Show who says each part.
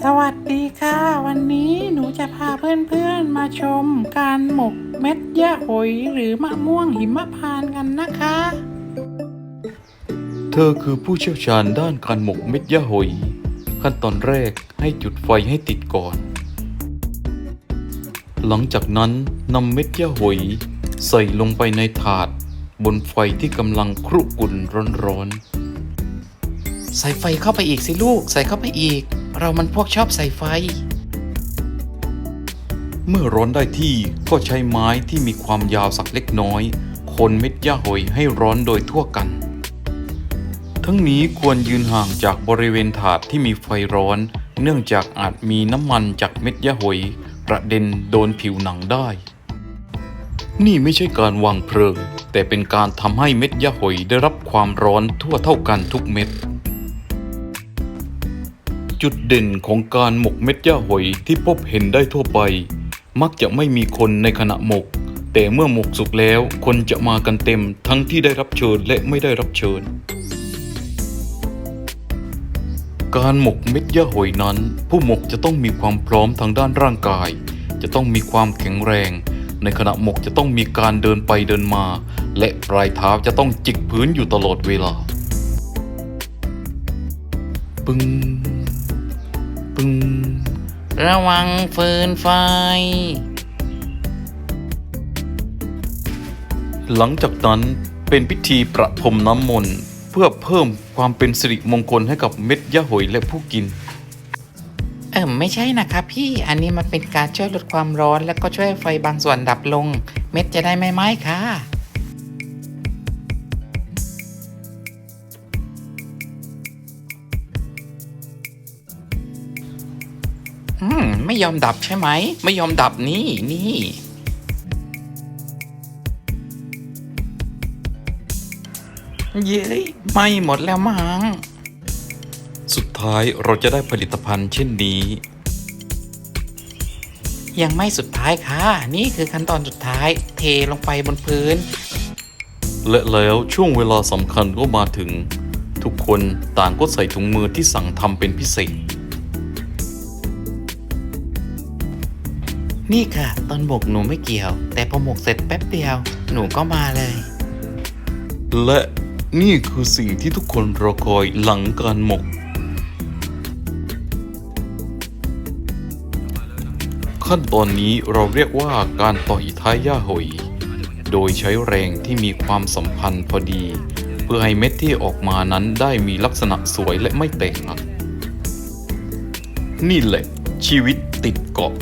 Speaker 1: สวัสดีค่ะ วันนี้หนูจะพาเพื่อนๆมาชมการหมกเม็ดยะหอยหรือมะม่วงหิมพานต์กันนะคะ
Speaker 2: เธอคือผู้เชี่ยวชาญด้านการหมกเม็ดยะหอยขั้นตอนแรกให้จุดไฟให้ติดก่อน หลังจากนั้นนำเม็ดยะหอยใส่ลงไปในถาด บนไฟที่กำลังครุกรุ่นร้อน
Speaker 3: ใส่ไฟเข้าไปอีกสิลูก ใส่เข้าไปอีก เรามันพวกชอบใส่ไฟ
Speaker 2: เมื่อร้อนได้ที่ก็ใช้ไม้ที่มีความยาวสักเล็กน้อย คนเม็ดยะหอยให้ร้อนโดยทั่วกัน ทั้งนี้ควรยืนห่างจากบริเวณถาดที่มีไฟร้อน เนื่องจากอาจมีน้ำมันจากเม็ดยะหอยกระเด็นโดนผิวหนังได้ นี่ไม่ใช่การวางเพลิง แต่เป็นการทำให้เม็ดยะหอยได้รับความร้อนทั่วเท่ากันทุกเม็ด จุดเด่นของการหมกเม็ดยะหอยที่พบเห็นได้ทั่วไป มักจะไม่มีคนในขณะหมก แต่เมื่อหมกสุกแล้วคนจะมากันเต็มทั้งที่ได้รับเชิญและไม่ได้รับเชิญ การหมกเม็ดยะหอยนั้น ผู้หมกจะต้องมีความพร้อมทางด้านร่างกาย จะต้องมีความแข็งแรง ในขณะหมกจะต้องมีการเดินไปเดินมา และปลายเท้าจะต้องจิกพื้นอยู่ตลอดเวลาปึ้ง ปึ้ง
Speaker 3: ระวังฟืนไฟ
Speaker 2: หลังจากนั้นเป็นพิธีประพรมน้ำมนต์เพื่อเพิ่มความเป็นสิริมงคลให้กับเม็ดยะหอยและผู้กิน
Speaker 3: เออไม่ใช่นะคะพี่อันนี้มันเป็นการช่วยลดความร้อน แล้วก็ช่วยให้ไฟบางส่วนดับลง เม็ดจะได้ไม่ไหม้ค่ะ อืม ไม่ยอมดับใช่ไหม ไม่ยอมดับนี่นี่ เย้ยไหม้หมดแล้วมั้ง
Speaker 2: สุดท้ายเราจะได้ผลิตภัณฑ์เช่นนี้
Speaker 3: ยังไม่สุดท้ายค่ะ นี่คือขั้นตอนสุดท้าย เทลงไปบนพื้น
Speaker 2: และแล้วช่วงเวลาสำคัญก็มาถึง ทุกคนต่างก็ใส่ถุงมือที่สั่งทำเป็นพิเศษ
Speaker 3: นี่ค่ะ ตอนหมกหนูไม่เกี่ยว แต่พอหมกเสร็จแป๊บเดียว หนูก็มาเลย
Speaker 2: และนี่คือสิ่งที่ทุกคนรอคอยหลังการหมก ขั้นตอนนี้เราเรียกว่าการต่อยท้ายย่าหอยโดยใช้แรงที่มีความสัมพันธ์พอดี เพื่อให้เม็ดที่ออกมานั้นได้มีลักษณะสวยและไม่แตกหักนี่แหละชีวิตติดเกาะ